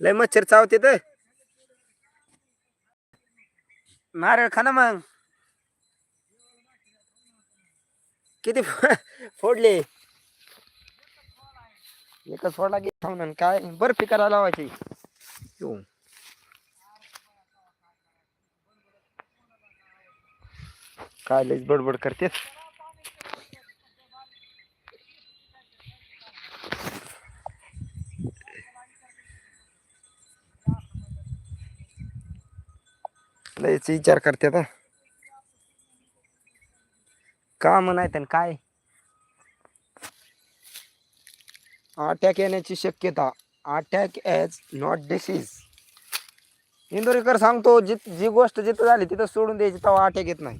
लय मच्छर चावते तर नारळ खा ना मग. किती फोडले? एकच फोडला की थांबणार काय? बर्फी करायला लावायची. येऊ. काय लयच बडबड करते लयच विचार करते आता. नाही म्हणायत काय? अटॅक येण्याची शक्यता. Attack as not disease Indorikar सांगतो जित जी गोष्ट जिथं झाली तिथं सोडून द्यायची तेव्हा अटॅक येत नाही.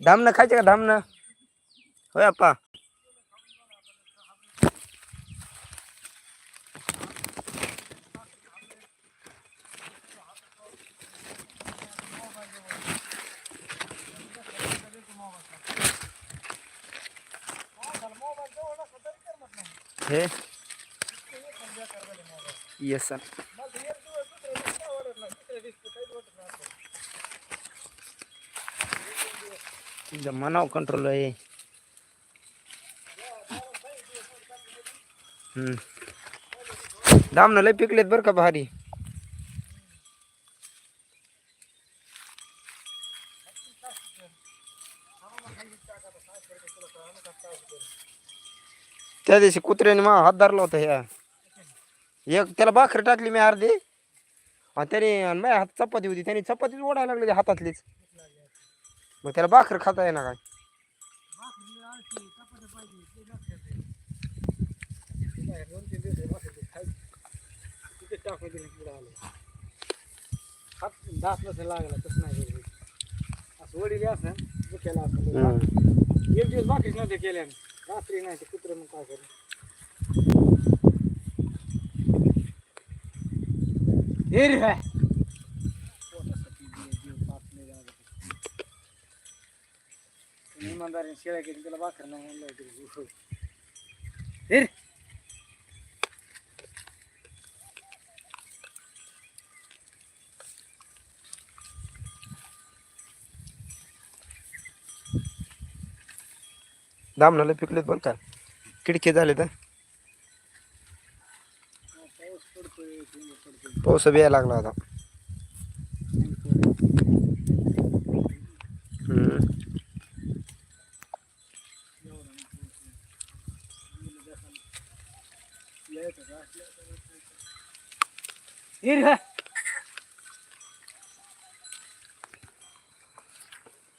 धामणं खायचे का धामणं? होय आप्पा. हे येस सर मनाव कंट्रोल आहे. हम्म. दामनं लय पिकलेत बरं का भारी. त्या दिवशी कुत्र्याने मा हात धरला होता ह्या. एक त्याला भाकर टाकली मी अर्धी. आणि त्याने माय माझ्या हात चपाती होती. त्याने चपातीच ओढायला लागली हातातलीच. मग त्याला भाकर खाता येणार काय? दात नसेल लागला तसं नाही असं वडील असं दुखेला असं एक दिवस बाकीच नव्हते केल्याने. रात्री नाही ते कुत्र मग काय करू हे रे इमानदारीने शेळ्या केली त्याला बाकर नाही म्हणलं दामनाला पिकलेत बरं का? किडके झाले तर पाऊस पडतोय थंडी पडतोय पाऊस बी यायला लागला होता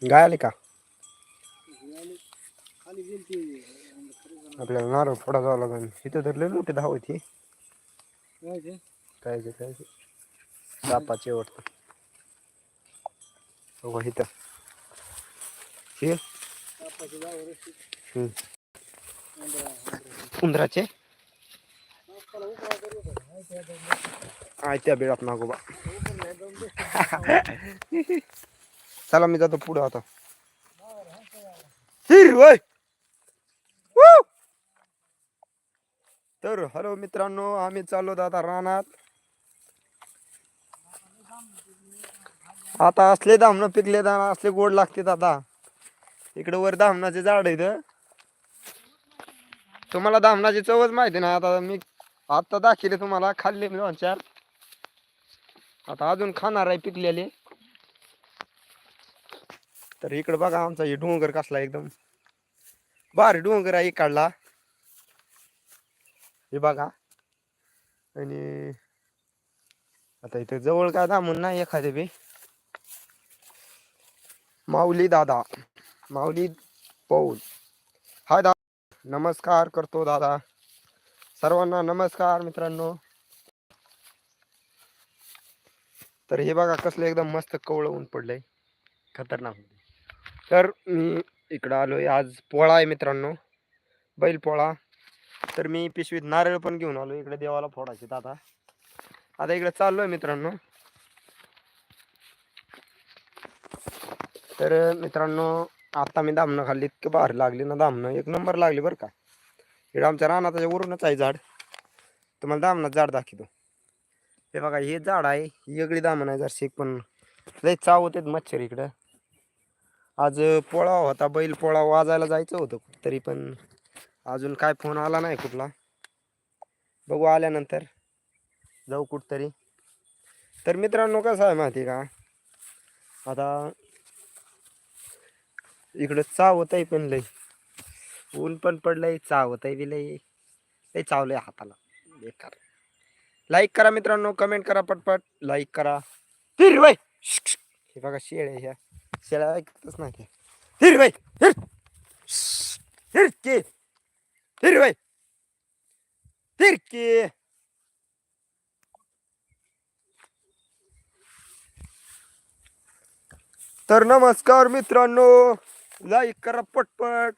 गाय आली का? आपल्याला नारळ फोडा जावं लागेल. इथं तर लय मोठी धाव होती काय ते? काय सापाची वाटतं हो इथं. हे. उंदराचे? कापाला उकळा करू का? माहिती आहे का? आय त्या बिळात नागोबा. चला मी जातो पुढं आता. हिर! तर हॅलो मित्रांनो आम्ही चाललो आता रानात. आता असले धामणं पिकले दाना असले गोड लागतात आता इकडे वर धामणाचे झाड इथं तुम्हाला धामणाची चवच माहिती नाही आता मी आता दाखवले तुम्हाला खाल्ले मी दोन चार. आता अजून खाणार आहे पिकलेले. तर इकडं बघा आमचा हे डोंगर कसला एकदम. भारी डोंगर आहे काढला. हे बघा. आणि आता इथं जवळ काय दामून नाही एखादे बी. माऊली दादा. माऊली पौल हाय दादा नमस्कार करतो दादा. सर्वांना नमस्कार मित्रांनो. तर हे बघा कसलं एकदम मस्त कवळं ऊन पडलंय. खतरनाक. तर मी इकडं आलोय. आज पोळा आहे मित्रांनो. बैल पोळा. तर मी पिशवीत नारळ पण घेऊन आलो इकडे देवाला फोडायचे आता. आता इकडे चाललोय मित्रांनो. तर मित्रांनो आता मी दामणं खाल्ली. इतकं भारी लागली ना दामणं एक नंबर लागली बरं का. इकडे आमच्या रानात वरूनच आहे झाड. तुम्हाला दामनात झाड दाखवतो. हे बघा हे झाड आहे. ही वेगळी दामण आहे जरशी पण लय चावत आहेत मच्छर इकडं. आज पोळा होता बैल पोळा वाजायला जायचं होतं तरी पण अजून काय फोन आला नाही कुठला. बघू आल्यानंतर जाऊ कुठतरी. तर मित्रांनो कसं आहे माहिती आहे का? आता इकडं चावत आहे पण लई. ऊन पण पडलंय चावत आहे बी लई. लई चावलंय हाताला. बेकार. लाईक करा मित्रांनो कमेंट करा पटपट. लाईक करा. हे बघा शेळ्या ह्या. शेळ्या ऐकतच नाही त्या हिरवाई हिर हिरकी हिरवाई तर नमस्कार मित्रांनो लाईक करा पटपट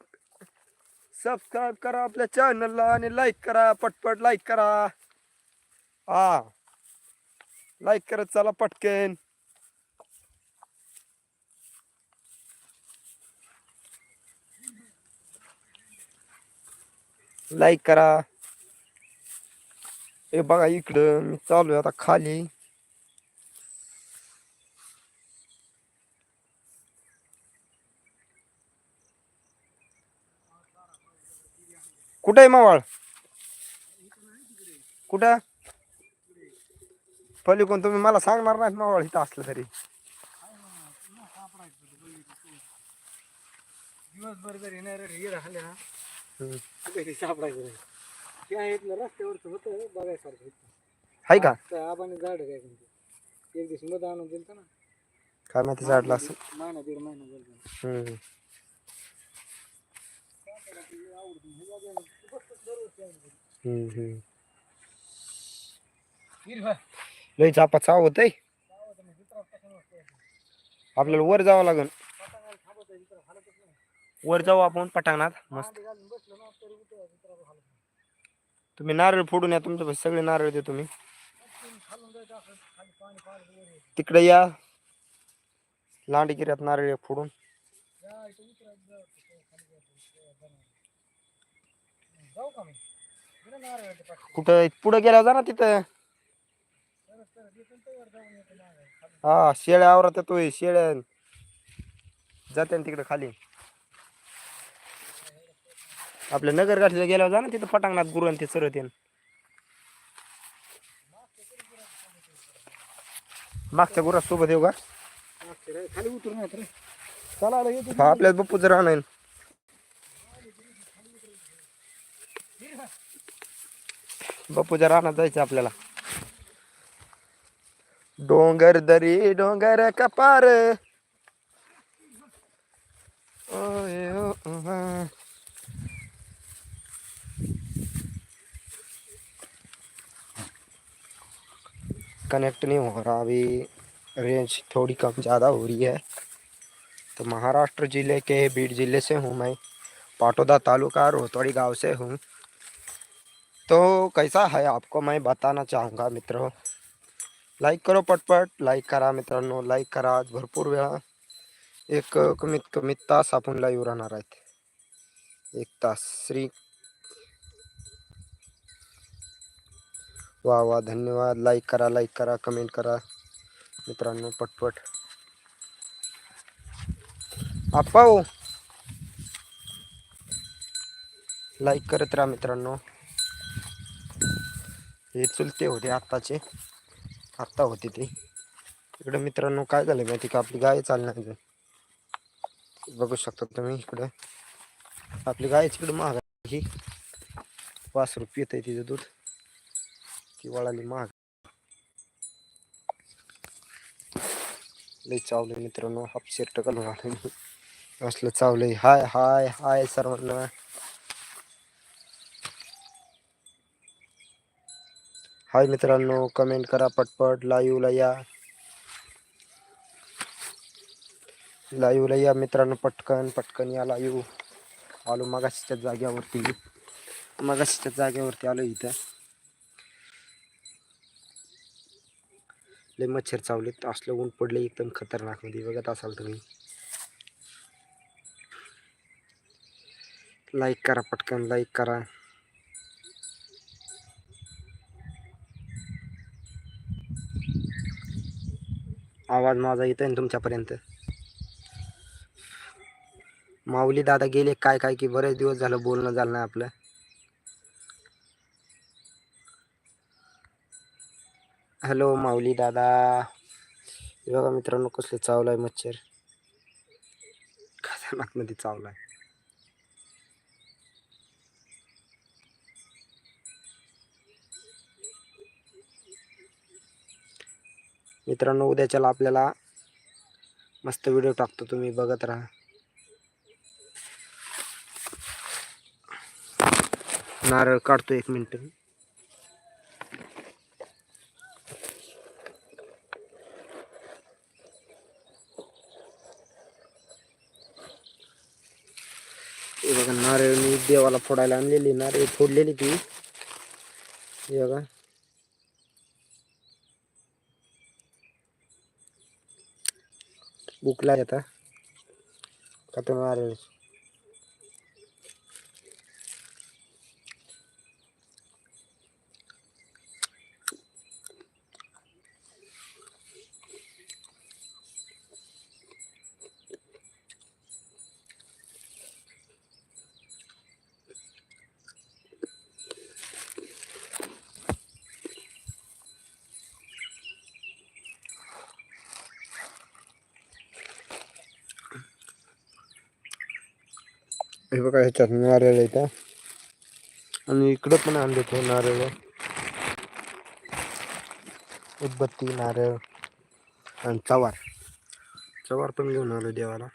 सबस्क्राईब करा आपल्या चॅनलला आणि लाईक करा पटपट लाईक करा हा लाईक करत चला पटकन लाईक करा. हे बघा इकडं मी चालू आहे आता खाली. कुठं आहे मावाळ? कुठं? पलीकडून तुम्ही मला सांगणार नाही मावळ इथं असलं तरी. दिवसभर जरी नाही रे हे राहिले ना. ते सापडायचं नाही. ते आहे इथलं रस्त्यावरचं होतं बघायसारखं होतं. आहे का? आबाने झाड काय म्हणते? एक दिवस मध आणून दिलं ना. काय माहिती झाडलं असं महिना दीड महिना झाला. हम्म. हम्म, हम्म. लय चापा चावत आहे आपल्याला वर जावं लागेल वर जाऊ आपण पटांगणात मस्त. तुम्ही नारळ फोडून या तुमच्या सगळे नारळ दे तुम्ही तिकडे या. लांडगिऱ्यात नारळ फोडून. कुठं पुढे गेल्या जा ना तिथं. हा शेळ्या आवरात येतोय शेळ्या. जाते तिकडे खाली. आपल्या नगर गाठीला गेल्यावर जा ना तिथं पटांगणात आणि ते चरत येईन. मागच्या गुरा सोबत येऊ का? मागच्या खाली उतरून नाही चला येतो हा आपल्याला बप्पू जर राहणार बप्पूच्या रानात जायचं आपल्याला. डोंगर दरी डोंगर कपार. ओ. कनेक्ट नहीं हो रहा। अभी रेंज थोड़ी कम ज़्यादा हो रही है। तो महाराष्ट्र ज़िले के बीड ज़िले से हूँ मैं। पाटोदा तालुका रोहतवाड़ी गाँव से हूँ। तो कैसा है आपको मैं बताना चाहूँगा मित्रों। लाईक करो पटपट लाईक करा मित्रांनो लाईक करा। आज भरपूर वेळा एक कमीत कमी तास आपण लाईव्ह राहणार आहेत एक तास श्री वा वा धन्यवाद. लाईक करा लाईक करा कमेंट करा. मित्रांनो पटपट. आप्पा हो. लाईक करत राहा मित्रांनो. हे चुलते होते आत्ताचे आत्ता होते ते. इकडे मित्रांनो काय झालं माहिती का? आपली गाय चालणार अजून बघू शकता तुम्ही इकडं. आपली गाय इकडं महाग आहे. ही पाच रुपये येत आहे तिचं दूध. ती वळाली महाग. लई चावले मित्रांनो हाफ शर्ट घालून आलोय मी. असलं चावले. हाय हाय हाय सर्वांना. हाय मित्रांनो कमेंट करा पटपट. लाईव्हला या. लाईव्हला या मित्रांनो पटकन पटकन या लाईव्ह आलो मगाशीच्या जाग्यावरती. मगाशीच्या जाग्यावरती आलो इथं. लय मच्छर चावले असलं ऊन पडलं एकदम खतरनाकमध्ये बघत असाल तुम्ही. लाईक करा पटकन लाईक करा. आवाज माझा येतो आहे तुमच्यापर्यंत? माऊली दादा गेले काय काय की बरेच दिवस झालं बोलणं झालं नाही आपलं. हॅलो माऊली दादा. बघा मित्रांनो कसले आहे मच्छर. खतरनाकमध्ये आहे मित्रांनो उद्याच्याला आपल्याला मस्त व्हिडिओ टाकतो तुम्ही बघत राहा. नारळ काढतो एक मिनटं. हे बघा नारळ मी देवाला फोडायला आणलेली नारळ फोडलेली ती. हे बघा. बुकला आता. का तो नारळ. हे बघा ह्याच्यात नारळ आहे आणि इकडं पण आणले ते नारळ. उदबत्ती नारळ आणि चवार. चवार पण घेऊन आलो देवाला.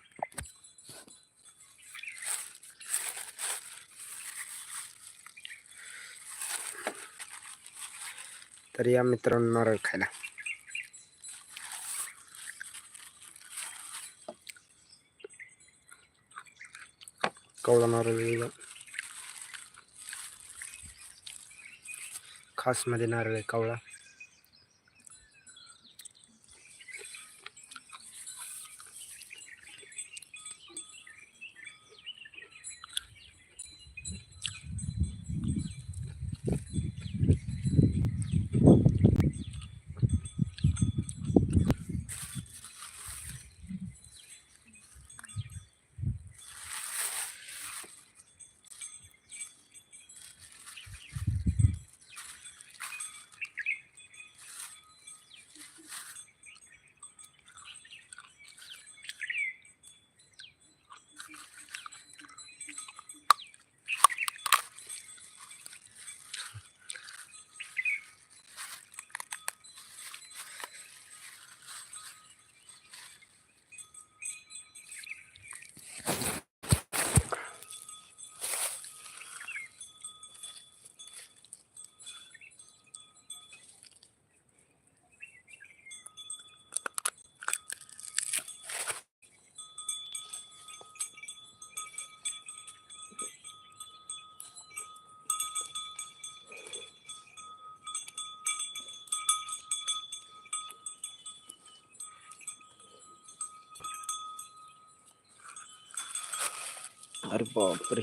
तर या मित्रांनो नारळ खायला. नारळ वेगळा खासमध्ये नारळ आहे कवळा अरे बापरे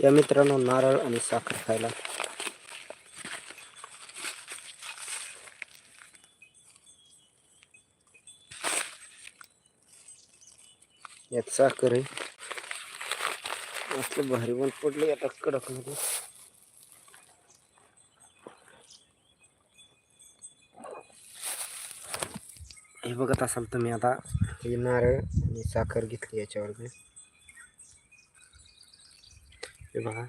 या मित्रांनो नारळ आणि साखर खायला साखर आहे असलं भारी पण पडले आता कडक मध्ये हे बघत असाल तुम्ही आता हे नारळ साखर घेतली याच्यावर मी। हे बघा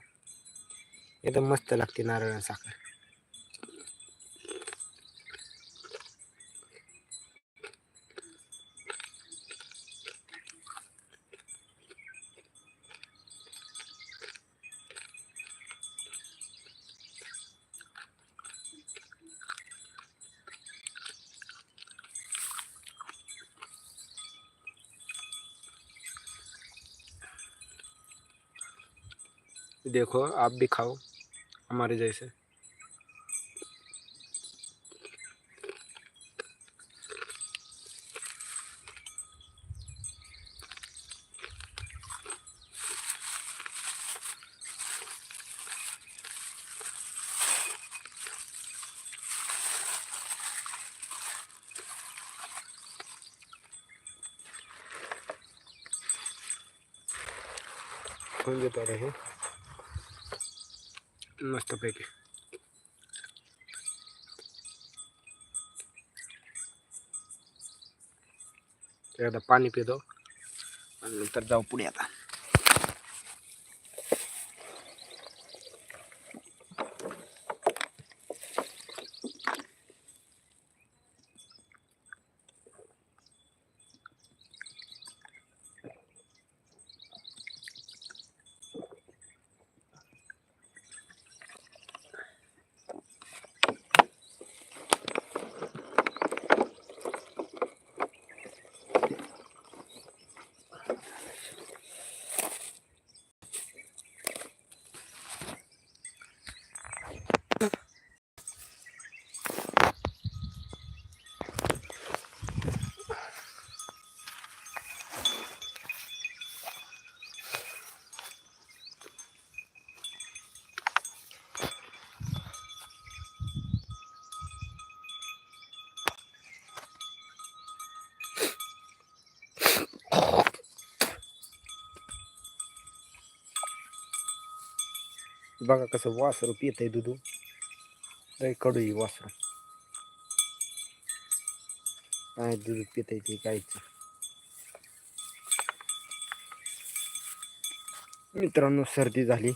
एकदम मस्त लागते नारळ आणि साखर। देखो आप भी खाओ हमारे जैसे। खाऊन घेतो आता हे मस्तपैकी. तर आता पाणी पितो. आणि नंतर जाऊ पुढे आता. बघा कसं वासरू पित आहे दूध लय कडू आहे वासरू. काय दूध पित आहे ते कायच मित्रांनो सर्दी झाली.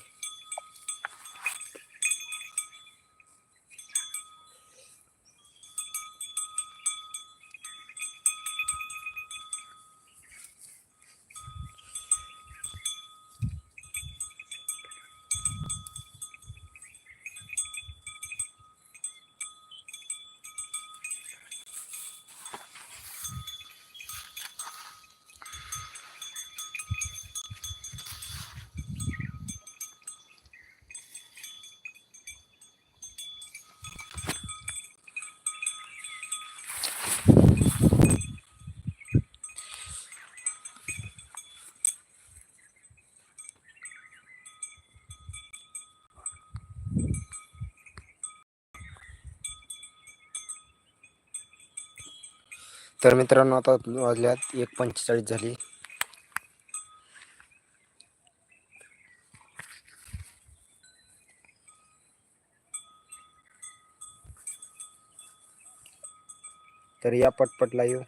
तर मित्रांनो आता वाजल्यात एक पंचेचाळीस झाली. तर या पटपट येऊ.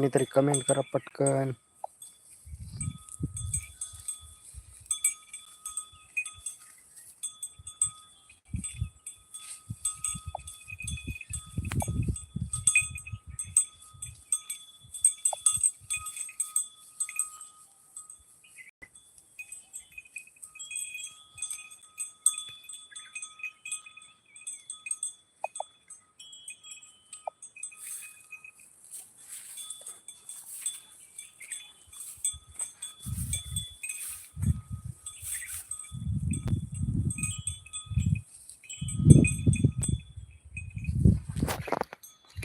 कोणीतरी कमेंट करा पटकन.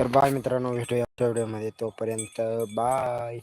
तर बाय मित्रांनो भेटूया पुढच्या व्हिडिओमध्ये. तोपर्यंत बाय.